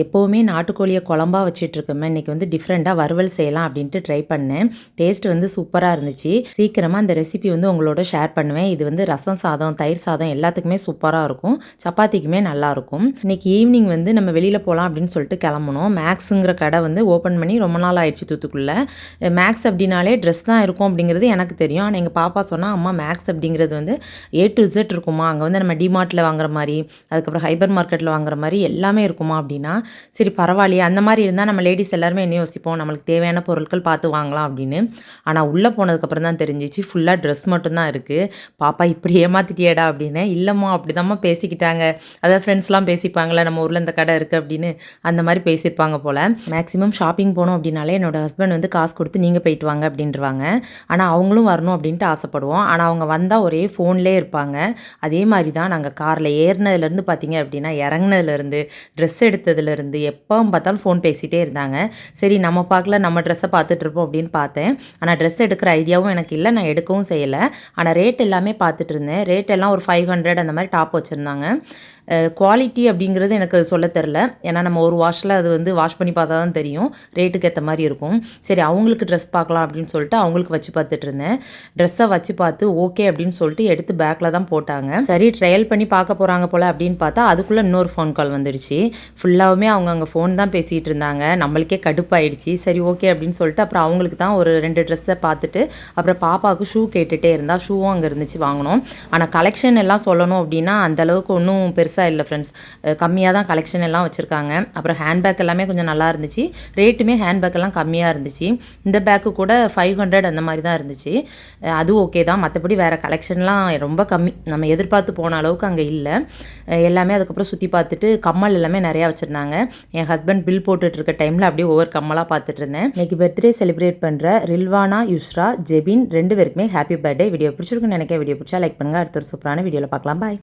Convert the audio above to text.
எப்போவுமே நாட்டுக்கோழியை குழம்பா வச்சிட்ருக்கோமே. இன்றைக்கி வந்து டிஃப்ரெண்ட்டாக வறுவல் செய்யலாம் அப்படின்ட்டு ட்ரை பண்ணேன். டேஸ்ட் வந்து சூப்பராக இருந்துச்சு. சீக்கிரமாக அந்த ரெசிபி வந்து உங்களோட ஷேர் பண்ணுவேன். இது வந்து ரசம் சாதம் தயிர் சாதம் எல்லாத்துக்குமே சூப்பராக இருக்கும். சப்பாத்திக்குமே நல்லாயிருக்கும் இன்றைக்கி ஈவினிங் வந்து நம்ம வெளியில் போகலாம் அப்படின்னு சொல்லிட்டு கிளம்பணும் மேக்ஸுங்கிற கடை வந்து ஓப்பன் பண்ணி ரொம்ப நாள் ஆயிடுச்சு தூத்துக்குள்ளே. மேக்ஸ் அப்படின்னாலே ட்ரெஸ் தான் இருக்கும் அப்படிங்கிறது எனக்கு தெரியும். ஆனால் எங்கள் பாப்பா சொன்னால் அம்மா மேக்ஸ் அப்படிங்கிறது வந்து ஏ டு இசட் இருக்குமா? அங்கே வந்து நம்ம டிமார்ட்டில் வாங்குற மாதிரி அதுக்கப்புறம் ஹைபர் மார்க்கெட்டில் வாங்குற மாதிரி எல்லாமே இருக்குமா? அப்படின்னா சரி பரவாயில்லையே அந்த மாதிரி இருந்தால் நம்ம லேடிஸ் எல்லாருமே என்ன யோசிப்போம்? நம்மளுக்கு தேவையான பொருட்கள் பார்த்து வாங்கலாம் அப்படின்னு. ஆனால் உள்ளே போனதுக்கப்புறம் தான் தெரிஞ்சிச்சு ஃபுல்லாக ட்ரெஸ் மட்டும்தான் இருக்குது பாப்பா இப்படி ஏமாத்திட்டியேடா அப்படின்னு. இல்லைம்மா அப்படி தாம்மா பேசிக்கிட்டாங்க. அதாவது ஃப்ரெண்ட்ஸ்லாம் பேசிப்பாங்களே நம்ம ஊரில் இந்த கடை இருக்குது அப்படின்னு. அந்த மாதிரி பேசியிருப்பாங்க போல். மேக்ஸிமம் ஷாப்பிங் போனோம் அப்படின்னாலே என்னோடய ஹஸ்பண்ட் வந்து காசு கொடுத்து நீங்கள் போயிட்டு வாங்க அப்படின்றவாங்க. ஆனால் அவங்களும் வரணும் அப்படின்ட்டு ஆசைப்படுவோம். ஆனால் அவங்க வந்தால் ஒரே ஃபோன்லேயே இருப்பாங்க. அதே மாதிரி தான் நாங்கள் காரில் ஏறினதுலேருந்து பார்த்தீங்க அப்படின்னா இறங்குனதுலேருந்து ட்ரெஸ் எடுத்ததுலேருந்து இருந்து எப்போ பார்த்தாலும் ஃபோன் பேசிகிட்டே இருந்தாங்க. சரி நம்ம பார்க்கல நம்ம ட்ரெஸ்ஸை பார்த்துட்ருப்போம் அப்படின்னு பார்த்தேன். ஆனால் ட்ரெஸ் எடுக்கிற ஐடியாவும் எனக்கு இல்லை. நான் எடுக்கவும் செய்யலை. ஆனால் ரேட் எல்லாமே பார்த்துட்டு இருந்தேன். ரேட் எல்லாம் ஒரு ஃபைவ் ஹண்ட்ரட் அந்த மாதிரி டாப் வச்சுருந்தாங்க. குவாலிட்டி அப்படிங்கிறது எனக்கு சொல்ல தெரில. ஏன்னா நம்ம ஒரு வாஷில் அது வந்து வாஷ் பண்ணி பார்த்தா தான் தெரியும். ரேட்டுக்கு ஏற்ற மாதிரி இருக்கும். சரி அவங்களுக்கு ட்ரெஸ் பார்க்கலாம் அப்படின்னு சொல்லிட்டு அவங்களுக்கு வச்சு பார்த்துட்டு இருந்தேன். ட்ரெஸ்ஸை வச்சு பார்த்து ஓகே அப்படின்னு சொல்லிட்டு எடுத்து பேக்கில் தான் போட்டாங்க. சரி ட்ரையல் பண்ணி பார்க்க போகிறாங்க போல் அப்படின்னு பார்த்தா அதுக்குள்ளே இன்னொரு ஃபோன் கால் வந்துடுச்சு. ஃபுல்லாகவுமே அவங்க அங்கே ஃபோன் தான் பேசிகிட்டு இருந்தாங்க. நம்மளுக்கே கடுப்பாயிடுச்சு. சரி ஓகே அப்படின்னு சொல்லிட்டு அப்புறம் அவங்களுக்கு தான் ஒரு ரெண்டு ட்ரெஸ்ஸை பார்த்துட்டு அப்புறம் பாப்பாவுக்கு ஷூ கேட்டுகிட்டே இருந்தால் ஷூவும் அங்கே இருந்துச்சு வாங்கணும். ஆனால் கலெக்ஷன் எல்லாம் சொல்லணும் அப்படின்னா அந்தளவுக்கு ஒன்றும் பெருசாக பெருசாக இல்லை ஃப்ரெண்ட்ஸ் கம்மியாக தான் கலெக்ஷன் எல்லாம் வச்சுருக்காங்க. அப்புறம் ஹேண்ட்பேக் எல்லாமே கொஞ்சம் நல்லா இருந்துச்சு. ரேட்டுமே ஹேண்ட்பேக் எல்லாம் கம்மியாக இருந்துச்சு. இந்த பேக்கு கூட ஃபைவ் ஹண்ட்ரட் அந்த மாதிரி தான் இருந்துச்சு. அது ஓகே தான். மற்றபடி வேறு கலெக்ஷன்லாம் ரொம்ப கம்மி. நம்ம எதிர்பார்த்து போன அளவுக்கு அங்கே இல்லை. எல்லாமே அதுக்கப்புறம் சுற்றி பார்த்துட்டு கம்மல் எல்லாமே நிறையா வச்சுருந்தாங்க. என் ஹஸ்பண்ட் பில் போட்டுட்டு இருக்க டைமில் அப்படியே ஒவ்வொரு கம்மலாக பார்த்துட்டு இருந்தேன். இன்றைக்கி பர்த்டே செலிப்ரேட் பண்ணுற ரில்வானா யுஸ்ரா ஜெபின் ரெண்டு பேருக்குமே ஹாப்பி பர்த்டே வீடியோ பிடிச்சிருக்குன்னு நினைக்க வீடியோ பிடிச்சா லைக் பண்ணுங்கள் அடுத்த ஒரு சூப்பரான வீடியோவில் பார்க்கலாம். பாய்